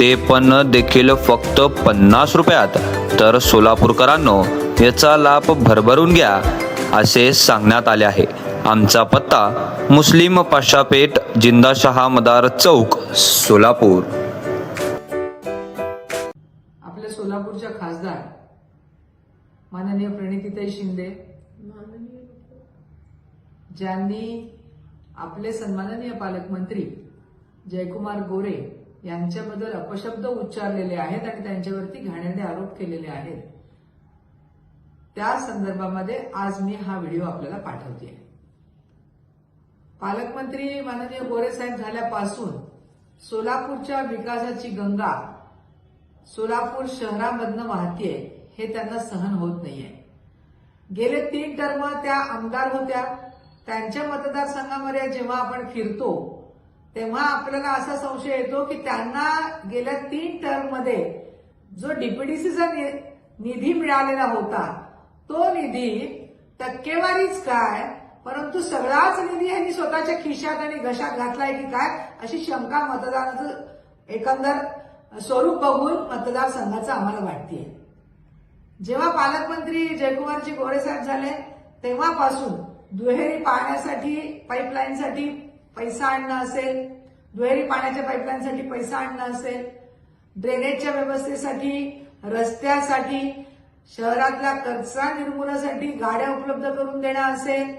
ते पण देखील फक्त पन्नास रुपयात. तर सोलापूरकरांनो याचा लाभ भरभरून घ्या असे सांगण्यात आले आहे. आमचा पत्ता मुस्लिम पाशापेठ जिंदाशहा मदार चौक सोलापूर. आपल्या सोलापूरच्या खासदार माननीय प्रणितीताई शिंदे. ज्यांनी आपले सन्माननीय पालकमंत्री जयकुमार गोरे यांच्याबद्दल अपशब्द उच्चारलेले आहेत आणि त्यांच्यावरती घाण्याने आरोप केलेले आहेत. त्या संदर्भामध्ये आज मी हा व्हिडिओ आपल्याला पाठवते. पालकमंत्री माननीय गोरे साहेब झाल्यापासून सोलापूरच्या विकासाची गंगा सोलापूर शहरामधनं वाहतीये हे त्यांना सहन होत नाहीये. गेले तीन टर्म त्या आमदार होत्या. त्यांच्या मतदारसंघामध्ये जेव्हा आपण फिरतो तेव्हा आपल्याला असा संशय येतो की त्यांना गेल्या तीन टर्ममध्ये जो डीपीडीसीचा निधी मिळालेला होता तो निधी टक्केवारीच काय परंतु सगळाच निधी यांनी स्वतःच्या खिशात आणि घशात घातलाय की काय अशी शंका मतदानाचं एकंदर स्वरूप बघून मतदारसंघाचं आम्हाला वाटतेय. जेव्हा पालकमंत्री जयकुमारजी गोरेसाहेब झाले तेव्हापासून दुहेरी पाण्यासाठी पाईपलाईनसाठी पैसा आणणं असेल दुहेरी पाण्याच्या पाईपलाईनसाठी पैसा आणणं असेल ड्रेनेजच्या व्यवस्थेसाठी रस्त्यासाठी शहरातल्या कचरा निर्मूलनासाठी गाड्या उपलब्ध करून देणं असेल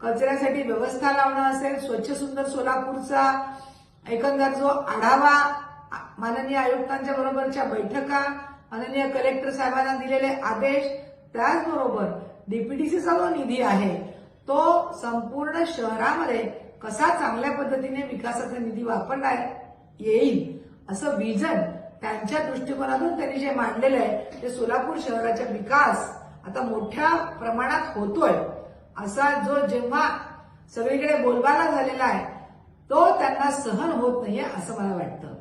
कचऱ्यासाठी व्यवस्था लावणं असेल स्वच्छ सुंदर सोलापूरचा एकंदर जो आढावा माननीय आयुक्तांच्या बरोबरच्या बैठका माननीय कलेक्टर साहेबांना दिलेले आदेश त्याचबरोबर डीपीडीसीचा जो निधी आहे तो संपूर्ण शहरामध्ये कसा चांगल्या पद्धतीने विकासाचा निधी वापरला येईल असं विजन त्यांच्या दृष्टिकोनातून त्यांनी जे मांडलेलं आहे ते सोलापूर शहराचा विकास आता मोठ्या प्रमाणात होतोय. असा जो जेव्हा सगळीकडे बोलबाला झालेला आहे तो त्यांना सहन होत नाहीये असं मला वाटतं.